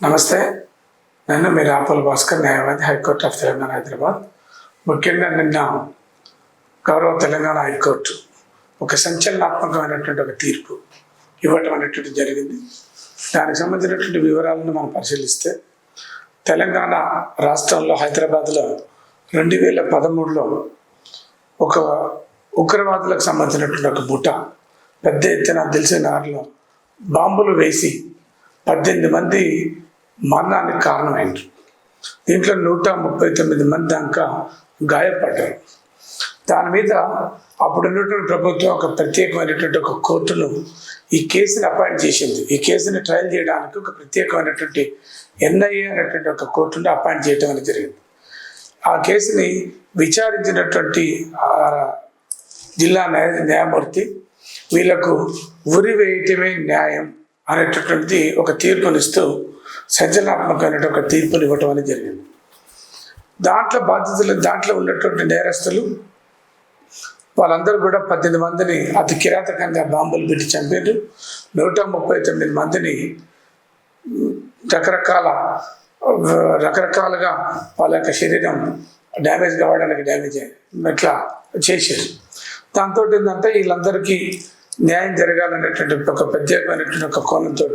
నమస్తే. నేను మీరు రాపల్ భాస్కర్ న్యాయవాది హైకోర్టు ఆఫ్ తెలంగాణ హైదరాబాద్. ముఖ్యంగా నిన్న గౌరవ తెలంగాణ హైకోర్టు ఒక సంచలనాత్మకమైనటువంటి ఒక తీర్పు ఇవ్వటం అనేటువంటి జరిగింది. దానికి సంబంధించినటువంటి వివరాలను మనం పరిశీలిస్తే తెలంగాణ రాష్ట్రంలో హైదరాబాద్లో రెండు వేల పదమూడులో ఒక ఉగ్రవాదులకు సంబంధించినటువంటి ఒక బుట్ట పెద్ద ఎత్తున తెలిసిన వారిలో బాంబులు వేసి పద్దెనిమిది మంది మరణానికి కారణమైంది. దీంట్లో నూట ముప్పై తొమ్మిది మంది దాకా గాయపడ్డారు. దాని మీద అప్పుడు ఉన్నటువంటి ప్రభుత్వం ఒక ప్రత్యేకమైనటువంటి ఒక కోర్టును ఈ కేసుని అపాయింట్ చేసింది. ఈ కేసుని ట్రయల్ చేయడానికి ఒక ప్రత్యేకమైనటువంటి ఎన్ఐఏ అనేటువంటి ఒక కోర్టును అపాయింట్ చేయడం అనేది జరిగింది. ఆ కేసుని విచారించినటువంటి ఆ జిల్లా న్యాయ న్యాయమూర్తి వీళ్ళకు ఉరి వేయటమే న్యాయం అనేటటువంటిది ఒక తీర్పునిస్తూ సజ్జనాత్మకమైన ఒక తీర్పుని ఇవ్వటం అనేది జరిగింది. దాంట్లో బాధితులు దాంట్లో ఉన్నటువంటి నేరస్తులు వాళ్ళందరూ కూడా పద్దెనిమిది మందిని అతి కిరాతకంగా బాంబులు పెట్టి చంపారు నూట ముప్పై తొమ్మిది మందిని రకరకాల రకరకాలుగా వాళ్ళ యొక్క శరీరం డ్యామేజ్ కావడానికి డ్యామేజ్ ఇట్లా చేశారు. దాంతో ఏంటంటే వీళ్ళందరికీ న్యాయం జరగాలనేటువంటి ఒక ప్రత్యేకమైనటువంటి ఒక కోణంతో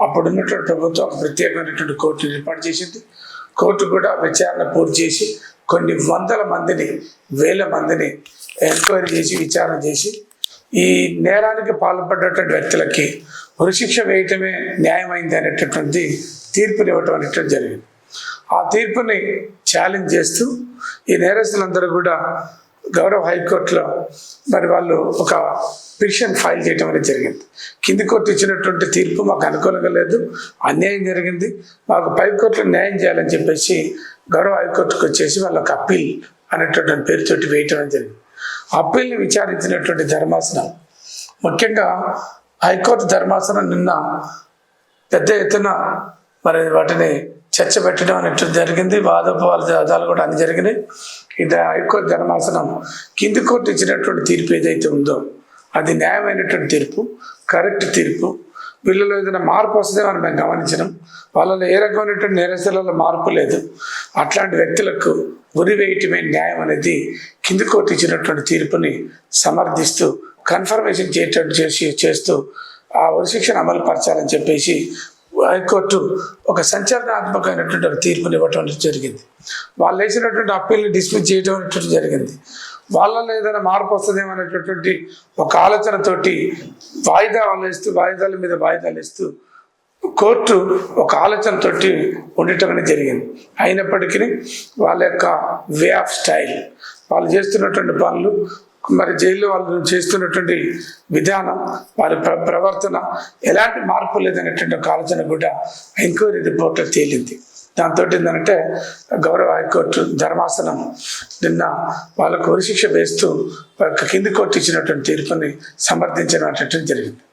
అప్పుడు ఉన్నటువంటి ప్రభుత్వం ఒక ప్రత్యేకమైనటువంటి కోర్టుని ఏర్పాటు చేసింది. కోర్టు కూడా విచారణ పూర్తి చేసి కొన్ని వందల మందిని వేల మందిని ఎంక్వైరీ చేసి విచారణ చేసి ఈ నేరానికి పాల్పడ్డటువంటి వ్యక్తులకి ఉరిశిక్ష వేయటమే న్యాయమైంది అనేటటువంటి తీర్పుని ఇవ్వటం అనేటువంటి జరిగింది. ఆ తీర్పుని ఛాలెంజ్ చేస్తూ ఈ నేరస్తులందరూ కూడా గౌరవ హైకోర్టులో మరి వాళ్ళు ఒక పిటిషన్ ఫైల్ చేయడం అనేది జరిగింది. కింది కోర్టు ఇచ్చినటువంటి తీర్పు మాకు అనుకూలంగా లేదు అన్యాయం జరిగింది. మాకు పై కోర్టులో న్యాయం చేయాలని చెప్పేసి గౌరవ హైకోర్టుకు వచ్చేసి వాళ్ళకి అప్పీల్ అనేటటువంటి పేరుతోటి వేయటం జరిగింది. అప్పీల్ని విచారించినటువంటి ధర్మాసనం ముఖ్యంగా హైకోర్టు ధర్మాసనం నిన్న పెద్ద ఎత్తున మరి వాటిని చర్చ పెట్టడం అనేటువంటి జరిగింది. వాదోపవాదాలు కూడా అన్ని జరిగినాయి. ఇది హైకోర్టు ధర్మాసనం కింది కోర్టు ఇచ్చినటువంటి తీర్పు ఏదైతే ఉందో అది న్యాయమైనటువంటి తీర్పు కరెక్ట్ తీర్పు. వీళ్ళలో ఏదైనా మార్పు వస్తుందేమని మేము గమనించినాం. వాళ్ళలో ఏ రకమైనటువంటి నేరస్తులలో మార్పు లేదు. అట్లాంటి వ్యక్తులకు ఉరి వేయటమే న్యాయం అనేది కింది కోర్టు ఇచ్చినటువంటి తీర్పుని సమర్థిస్తూ కన్ఫర్మేషన్ చేయటట్టు చేసి చేస్తూ ఆ ఉరిశిక్షను అమలు పరచాలని చెప్పేసి హైకోర్టు ఒక సంచలనాత్మకమైనటువంటి ఒక తీర్పుని ఇవ్వటం జరిగింది. వాళ్ళు వేసినటువంటి అప్పీల్ని డిస్మిస్ చేయడం అనేటువంటి జరిగింది. వాళ్ళలో ఏదైనా మార్పు వస్తుందేమో అనేటటువంటి ఒక ఆలోచనతోటి వాయిదా వాళ్ళు ఇస్తూ వాయిదాల మీద వాయిదాలు ఇస్తూ కోర్టు ఒక ఆలోచనతో ఉండటం అనేది జరిగింది. అయినప్పటికీ వాళ్ళ యొక్క వే ఆఫ్ స్టైల్ వాళ్ళు చేస్తున్నటువంటి పనులు మరి జైల్లో వాళ్ళు చేస్తున్నటువంటి విధానం వారి ప్ర ప్రవర్తన ఎలాంటి మార్పు లేదనేటువంటి ఒక ఆలోచన కూడా ఎంక్వైరీ రిపోర్ట్లో తేలింది. దాంతో ఏంటంటే గౌరవ హైకోర్టు ధర్మాసనం నిన్న వాళ్ళకు ఉరిశిక్ష వేస్తూ కింది కోర్టు ఇచ్చినటువంటి తీర్పుని సమర్థించడం జరిగింది.